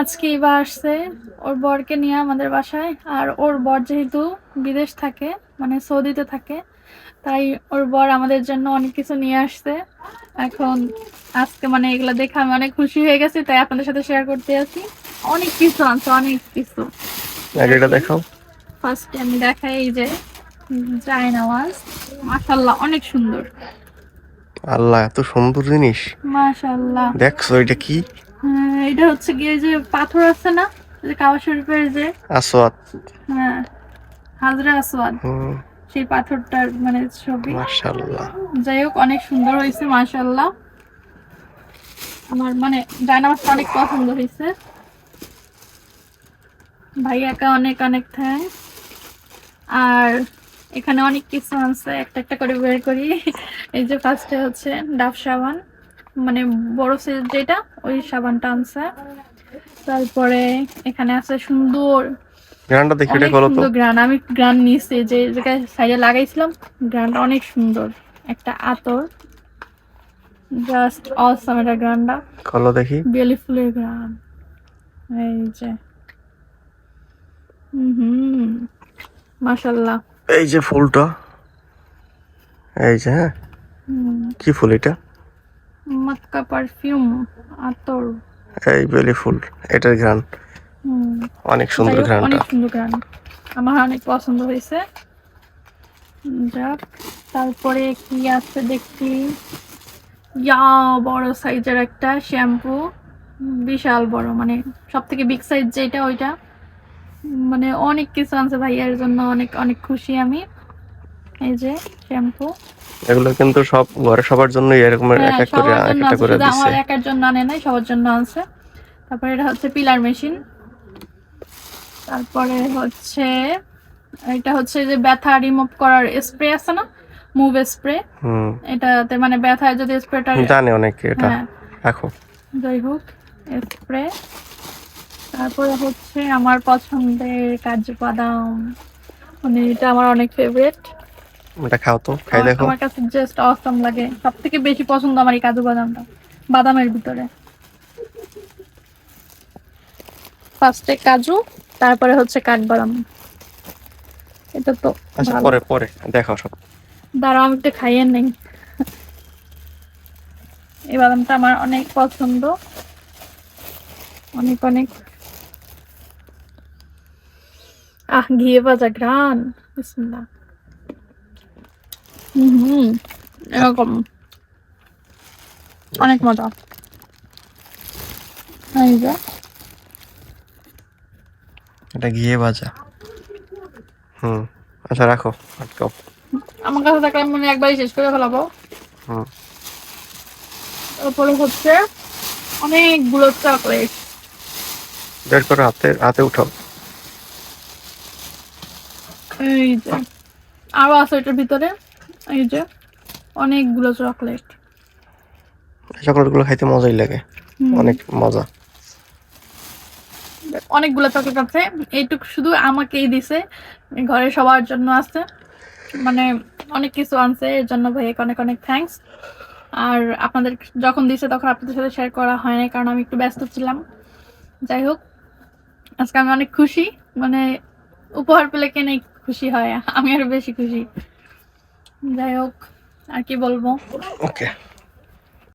আজকে এবার আসছে ওর বরকে নিয়ে আমাদের বাসায়। আর ওর বর যেহেতু বিদেশ থাকে মানে সৌদিতে থাকে তাই ওর বর আমাদের জন্য অনেক কিছু নিয়ে আসছে। এখন আজকে মানে এগুলো দেখে আমি অনেক খুশি হয়ে গেছি তাই আপনাদের সাথে শেয়ার করতে আছি অনেক কিছু আনছে অনেক কিছু। এটা দেখাও। ফার্স্ট আমি দেখাই এই যে জায়নামাজ মাশাল্লাহ অনেক সুন্দর। আল্লাহ এত সুন্দর জিনিস। মাশাল্লাহ দেখছ এটা কি? এটা হচ্ছে গিয়ে যে পাথর আছে না? যে কাবা শরীফের যে? আসওয়াত হ্যাঁ হাজরা আসওয়াদ। সেই পাথরটার মানে ছবি। মাশাআল্লাহ। যাই হোক অনেক সুন্দর হয়েছে মাশাল্লাহ আমার মানে ডায়নামাসটা অনেক পছন্দ হয়েছে। ভাইয়াকে অনেক অনেক থ্যাংক আর এখানে অনেক কিছু আছে একটা একটা করে বের করি। এই যে ফার্স্টে হচ্ছে ডাব সাবান। মানে বড় সাইজ যেটা ওই সাবানটা আনছে। তারপরে এখানে আছে সুন্দর গ্রানটা দেখি এটা করো তো। সুন্দর গ্রান। আমি গ্রান নিয়েছি যে জায়গায় সাইডে লাগাইছিলাম গ্রানটা অনেক সুন্দর একটা আতর। জাস্ট অসম এটা গ্রানটা। খোলো দেখি। বেলি ফুলের গ্রান। এই যে। হুম মাশাল্লাহ এই যে ফুলটা। এই যে হ্যাঁ। কি ফুল এটা? মক্কা পারফিউম আতর। এই বেলি ফুল এটার হুম। অনেক সুন্দর যাই অনেক সুন্দর গান আমার অনেক পছন্দ হয়েছে। যাক তারপরে কি আছে দেখি? ইয়া বড় সাইজের একটা শ্যাম্পু বিশাল বড় মানে সব থেকে বিগ সাইজ যেটা ওইটা। মানে অনেক কিছু আনছে ভাইয়ার জন্য অনেক অনেক খুশি আমি। এই যে শ্যাম্পু। এগুলো কিন্তু সব ঘরে সবার জন্য এরকম এক হ্যাঁ এক করে এক একটা আছে করে শুধু আমার দিচ্ছে একার জন্য আনে নাই সবার জন্য আনছে। তারপরে এটা হচ্ছে পিলার মেশিন। তারপরে হচ্ছে এটা হচ্ছে যে ব্যথা রিমুভ করার স্প্রে আছে না? Moov spray. হুম। এটাতে মানে ব্যথায় যদি স্প্রেটা জানে অনেকে এটা। হ্যাঁ। যাই হোক স্প্রে। তারপরে হচ্ছে আমার পছন্দের কাজু বাদাম। মানে এটা আমার অনেক ফেভারিট এটা খাও তো খাই দেখো। আমার কাছে জাস্ট অসম লাগে। সব থেকে বেশি পছন্দ আমার এই কাজু বাদামটা বাদামের ভিতরে। ফার্স্টে কাজু তারপরে হচ্ছে কাঠবাদাম। এটা তো আচ্ছা পরে পরে দেখাও সব। দাঁড়াও আমি একটু খাইয়ে নেই। এই বাদামটা আমার অনেক পছন্দ। অনেক অনেক। আহ ঘিয়ে বাজা গ্রান বিসমিল্লাহ। হুম হুম এরকম। অনেক মজা। এটা ঘিয়ে ভাজা। হুম আচ্ছা রাখো আটকাও। আমার কাছে থাকলে আমি মনে একবারই শেষ করে ফেলাবো। হুম। তারপরে হচ্ছে অনেকগুলো চকলেট। বের করো হাতে হাতে উঠাও। এই যে। আরও আছে এটার ভিতরে। এই যে অনেকগুলো চকলেট। চকলেটগুলো খাইতে মজাই লাগে। অনেক মজা। অনেকগুলো চকলেট আছে। এইটুকু শুধু আমাকেই দিছে। ঘরে সবার জন্য আছে। মানে অনেক কিছু আনছে। এর জন্য ভাইয়াকে অনেক অনেক থ্যাঙ্কস আর আপনাদের যখন দিছে তখন আপনাদের সাথে শেয়ার করা হয় নাই কারণ আমি একটু ব্যস্ত ছিলাম। যাই হোক আজকে আমি অনেক খুশি। মানে উপহার পেলে কেনে খুশি হয়? আমি আরও বেশি খুশি। যাই হোক আর কি বলব? ওকে